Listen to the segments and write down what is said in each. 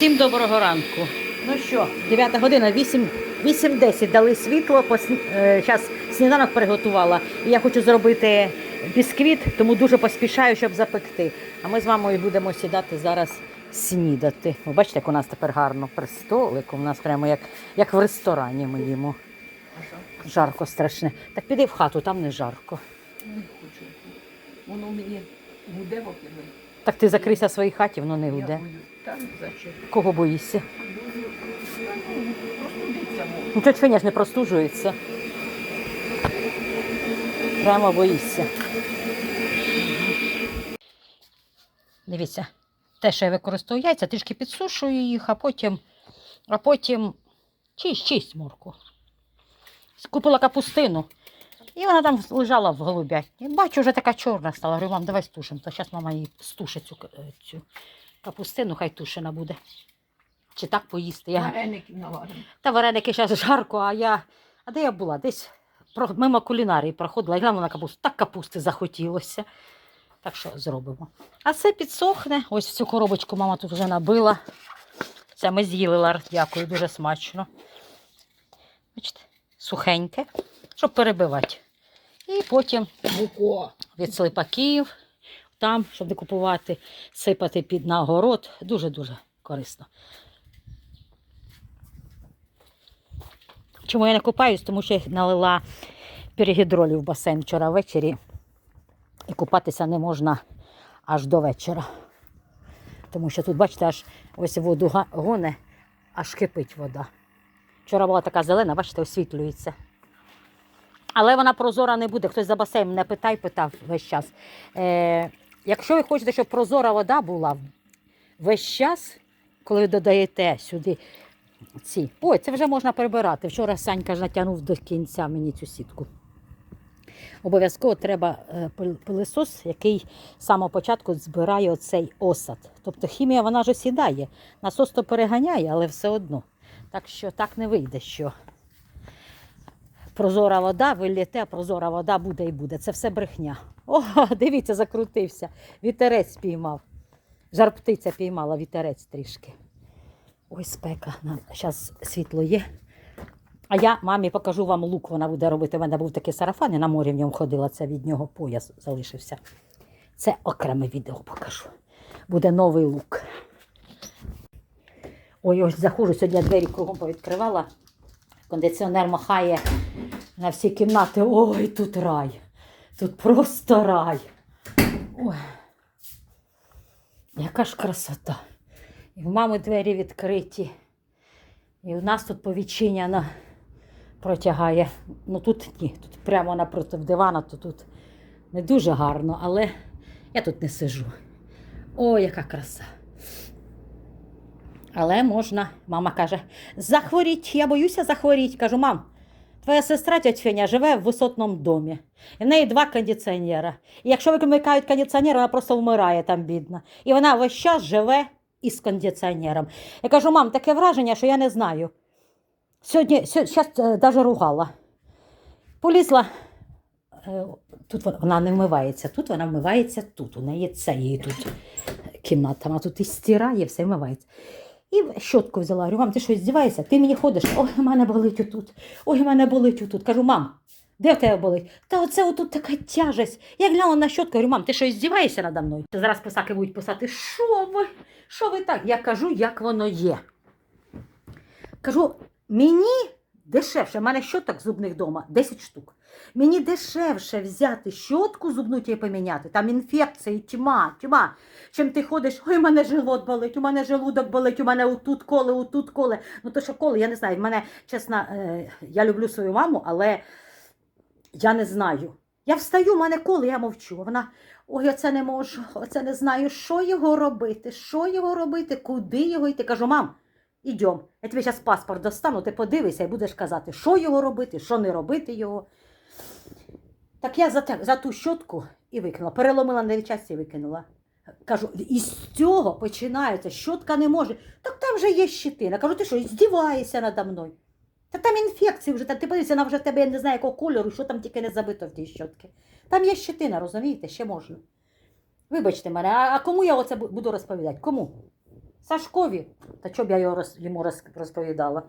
Всім доброго ранку. Ну що, 9 година, 8, 8.10 дали світло, зараз сніданок приготувала. І я хочу зробити бісквіт, тому дуже поспішаю, щоб запекти. А ми з мамою будемо сідати зараз снідати. Ви бачите, як у нас тепер гарно при столику. У нас прямо як, як в ресторані ми їмо. Жарко страшне. Так піди в хату, там не жарко. Не хочу. Воно мені гуде во-первых. Так ти закрийся в своїй хаті, воно не гуде. Зачем? Кого боїшся? Ну. Ну, ж не простужується. Прямо боїшся. Дивіться, те, що я використовую яйця, трішки підсушую їх, а потім, а потім чисть, чисть морку. Купила капустину. І вона там лежала в голубятні. Бачу, вже така чорна стала. Говорю, мам, давай стушимо. То зараз мама її стушить цю, е, цю капустину, хай тушена буде. Чи так поїсти. Я... Вареників наваримо. Та вареники зараз жарко, а я. А де я була? Десь мимо кулінарії проходила і глянула на капусту. Так капусти захотілося. Так що зробимо. А це підсохне. Ось цю коробочку мама тут вже набила. Це ми з'їли лар, дякую, дуже смачно. Бачите, сухеньке, щоб перебивати. І потім від слипаків, там, щоб не купувати, сипати під на огород. Дуже-дуже корисно. Чому я не купаюсь? Тому що я налила перегідролів в басейн вчора ввечері. І купатися не можна аж до вечора. Тому що тут, бачите, аж ось воду гоне, аж кипить вода. Вчора була така зелена, бачите, освітлюється. Але вона прозора не буде. Хтось за басейн мене питай, питав весь час. Е, якщо ви хочете, щоб прозора вода була весь час, коли ви додаєте сюди ці. Ой, це вже можна прибирати. Вчора Санька ж натягнув до кінця мені цю сітку. Обов'язково треба е, пилисос, який з самого початку збирає оцей осад. Тобто хімія вона ж осідає. Насос то переганяє, але все одно. Так що так не вийде, що прозора вода, ви лєте, а прозора вода буде і буде. Це все брехня. О, дивіться, закрутився. Вітерець спіймав. Жар птиця піймала вітерець трішки. Ой, спека. Зараз світло є. А я мамі покажу вам лук, вона буде робити. У мене був такий сарафан, я на морі в ньому ходила, це від нього пояс залишився. Це окреме відео покажу. Буде новий лук. Ой, ось заходжу, сьогодні двері кругом повідкривала. Кондиціонер махає на всі кімнати. Ой, тут рай. Тут просто рай. Ой. Яка ж красота. І в мами двері відкриті. І в нас тут повідчиняно протягає. Ну тут ні, тут прямо напроти дивана, то тут не дуже гарно, але я тут не сижу. О, яка краса. Але можна, мама каже, захворіть, я боюся захворіть. Кажу, мам, твоя сестра тьоть живе в висотному домі. І в неї два кондиціонера. І якщо вимикають кондиціонер, вона просто вмирає там, бідна. І вона весь час живе із кондиціонером. Я кажу, мам, таке враження, що я не знаю. Сьогодні, навіть ругала. Полізла. е, Тут вона не вмивається, тут вона вмивається тут. У неї це її тут кімната. Вона тут і стирає, все вмивається. І щотку взяла. Говорю, мам, ти що здіваєшся? Ти мені ходиш, ой, у мене болить отут, ой, у мене болить отут. Кажу, мам, де в тебе болить? Та оце отут така тяжесть. Я глянула на щотку, говорю, мам, ти що здіваєшся надо мною? Зараз писаки будуть писати, що ви? Що ви так? Я кажу, як воно є. Кажу, мені дешевше, в мене щоток зубних вдома 10 штук. Мені дешевше взяти щотку зубну і поміняти. Там інфекції, тьма, тьма. Чим ти ходиш, ой, у мене живот болить, у мене желудок болить, у мене отут коле, отут коле. Ну то що коле, я не знаю. В мене, чесно, е, я люблю свою маму, але я не знаю. Я встаю, в мене коле, я мовчу. Вона, ой, оце не можу, оце не знаю, що його робити, що його робити, куди його йти. Кажу, мам, ідьом, я тобі зараз паспорт достану, ти подивися і будеш казати, що його робити, що не робити його. Так я за, за ту щотку і викинула. Переломила на і викинула. Кажу, і з цього починається, щотка не може. Так там же є щитина. Кажу, ти що, здіваєшся надо мною? Та там інфекції вже, та ти подивися, вона вже в тебе я не знаю якого кольору, що там тільки не забито в тій щотки. Там є щитина, розумієте, ще можна. Вибачте мене, а, а кому я оце буду розповідати? Кому? Сашкові. Та що б я його роз, йому роз, розповідала?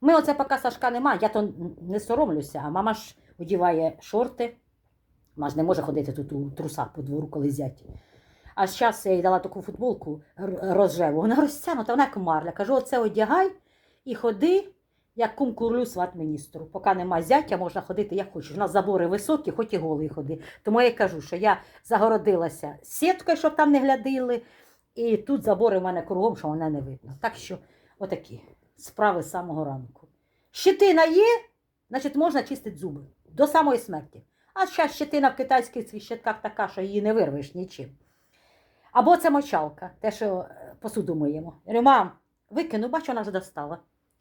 Ми оце поки Сашка нема, я то не соромлюся, а мама ж одіває шорти. Вона ж не може ходити тут у трусах по двору, коли зять. А зараз я їй дала таку футболку розжеву. Вона розтягнута, вона як. Кажу, оце одягай і ходи, як кум курлю сват міністру. Поки нема зятя, можна ходити як хочеш. У нас забори високі, хоч і голий ходи. Тому я кажу, що я загородилася сіткою, щоб там не глядили. І тут забори в мене кругом, що мене не видно. Так що отакі справи з самого ранку. Щетина є, значить можна чистити зуби до самої смерті. А зараз щетина в китайських цих щитках така, що її не вирвеш нічим. Або це мочалка, те, що е, посуду миємо. Я говорю, мам, викину, бачу, вона вже достала.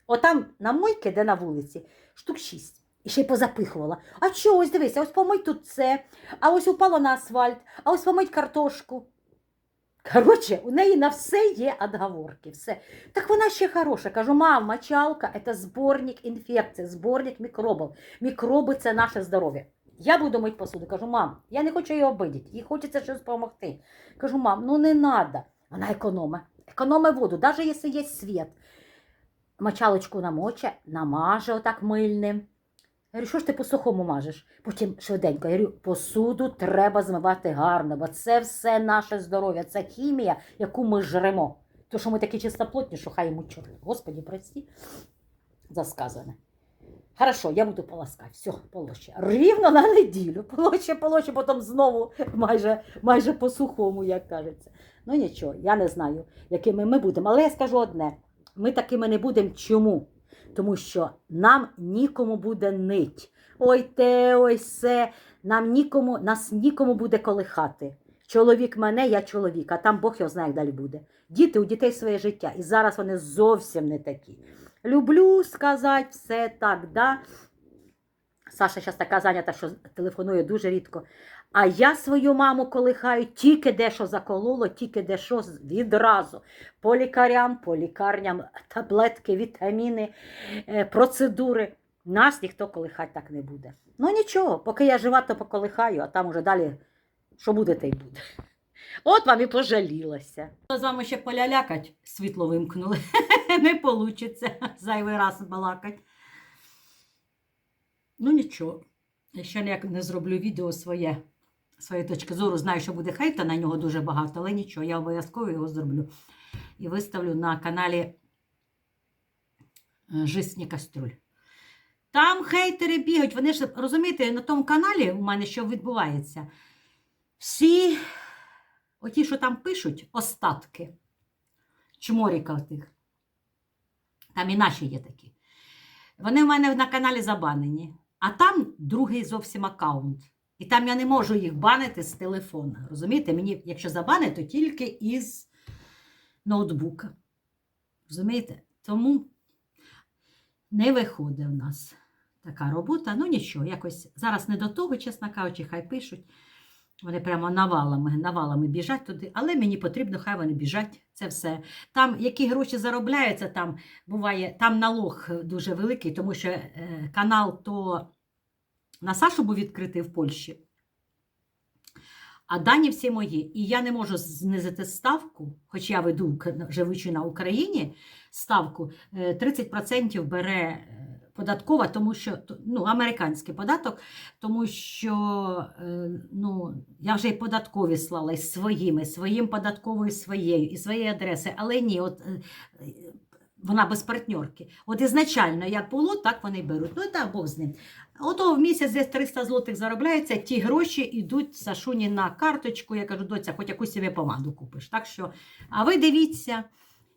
Отам на мойки, де на вулиці, штук шість. І ще й позапихувала. А чого, ось дивися, ось помить тут це, а ось упало на асфальт, а ось помить картошку. Коротше, у неї на все є отговорки. Все. Так вона ще хороша. Кажу, мам, мочалка це зборник інфекцій, зборник мікробів. Мікроби це наше здоров'я. Я буду мити посуду. Кажу, мам, я не хочу її обидіти, їй хочеться щось допомогти. Кажу, мам, ну не треба. Вона економить. Економить воду, навіть якщо є світ. Мочалочку намоче, намаже отак мильним. Я говорю, що ж ти по сухому мажеш? Потім швиденько. Я говорю, посуду треба змивати гарно, бо це все наше здоров'я, це хімія, яку ми жремо. То, що ми такі чистоплотні, що хай йому чорт. Господі, прості за сказане. Хорошо, я буду полоскати. Все, полоще. Рівно на неділю. Полоще, полоще, потім знову майже, майже по сухому, як кажеться. Ну нічого, я не знаю, якими ми будемо. Але я скажу одне: ми такими не будемо. Чому? Тому що нам нікому буде нить. Ой те, ой се. Нам нікому, нас нікому буде колихати. Чоловік мене, я чоловік, а там Бог його знає, як далі буде. Діти у дітей своє життя. І зараз вони зовсім не такі. Люблю сказати все так, да. Саша зараз така зайнята, що телефонує дуже рідко. А я свою маму колихаю тільки де що закололо, тільки де що відразу. По лікарям, по лікарням, таблетки, вітаміни, е, процедури. Нас ніхто колихати так не буде. Ну нічого, поки я жива, то поколихаю, а там уже далі що буде, те й буде. От вам і пожалілася. З вами ще полялякать, світло вимкнули. Не вийде зайвий раз балакать. Ну нічого. Я ще ніяк не зроблю відео своє, своєї точки зору. Знаю, що буде хейта на нього дуже багато, але нічого, я обов'язково його зроблю. І виставлю на каналі е, Жисні Каструль. Там хейтери бігають. Вони ж розумієте, на тому каналі у мене що відбувається. Всі, оті, що там пишуть, остатки чморіка тих. Там і наші є такі. Вони в мене на каналі забанені. А там другий зовсім аккаунт. І там я не можу їх банити з телефона. Розумієте? Мені, якщо забанити, то тільки із ноутбука. Розумієте? Тому не виходить в нас така робота. Ну нічого, якось зараз не до того, чесно кажучи, хай пишуть. Вони прямо навалами, навалами біжать туди, але мені потрібно, хай вони біжать. Це все. Там, які гроші заробляються, там буває, там налог дуже великий, тому що е, канал то на Сашу був відкритий в Польщі. А дані всі мої. І я не можу знизити ставку, хоч я веду, живучи на Україні, ставку е, 30% бере е, податкова, тому що ну, американський податок, тому що е, ну, я вже і податкові слала і своїми, своїм податковою своєю, і своєї адреси. Але ні, от е, е, вона без партньорки. От ізначально як було, так вони беруть. Ну так, Бог з ним. Ото в місяць десь 300 злотих заробляється, ті гроші йдуть Сашуні на карточку. Я кажу, доця, хоч якусь собі помаду купиш. Так що, а ви дивіться,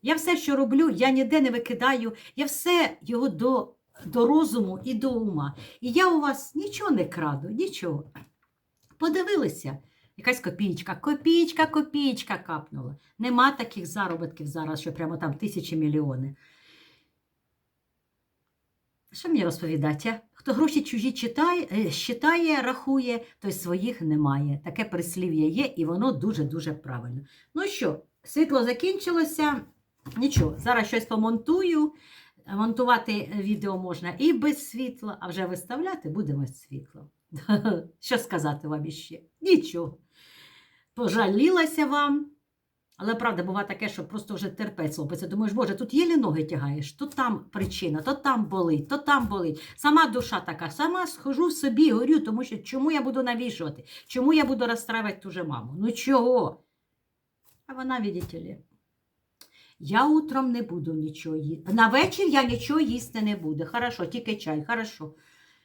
я все, що роблю, я ніде не викидаю, я все його до, до розуму і до ума. І я у вас нічого не краду, нічого. Подивилися, якась копійка, копійка, копійка капнула. Нема таких заробітків зараз, що прямо там тисячі мільйони. Що мені розповідати? Хто гроші чужі читає, е, считає, рахує, той своїх немає. Таке прислів'я є, і воно дуже-дуже правильно. Ну що, світло закінчилося. Нічого, зараз щось помонтую. Монтувати відео можна і без світла, а вже виставляти будемо з світлом. Що сказати вам іще? Нічого. Пожалілася вам. Але правда, буває таке, що просто вже терпець лопиться. Думаєш, боже, тут єлі ноги тягаєш, то там причина, то там болить, то там болить. Сама душа така, сама схожу собі, горю, тому що чому я буду навішувати? Чому я буду розстраювати ту же маму? Ну чого? А вона, видите я утром не буду нічого їсти. На вечір я нічого їсти не буду. Хорошо, тільки чай, хорошо.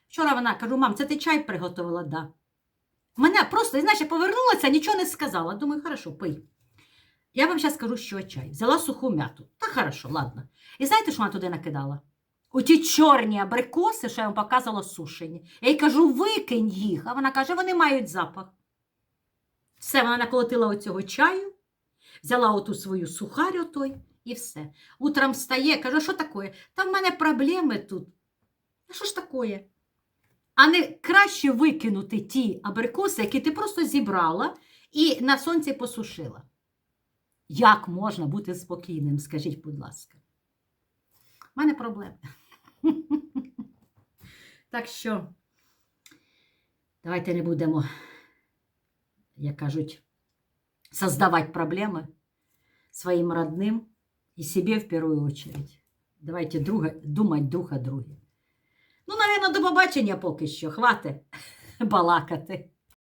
Вчора вона кажу, мам, це ти чай приготувала? Да. Мене просто, знаєш, я повернулася, нічого не сказала. Думаю, хорошо, пий. Я вам зараз скажу, що чай. Взяла суху м'яту. Та хорошо, ладно. І знаєте, що вона туди накидала? У ті чорні абрикоси, що я вам показувала сушені. Я їй кажу, викинь їх. А вона каже, вони мають запах. Все, вона наколотила оцього чаю, взяла оту свою сухарь отой і все. Утром встає, каже, що таке? Та в мене проблеми тут. А що ж таке? А не краще викинути ті абрикоси, які ти просто зібрала і на сонці посушила. Як можна бути спокійним, скажіть, будь ласка. У мене проблеми. Так що давайте не будемо, як кажуть, создавати проблеми своїм родним і себе в першу очередь. Давайте друга, думати друг о друге. Ну, навіть до побачення поки що. Хватить балакати.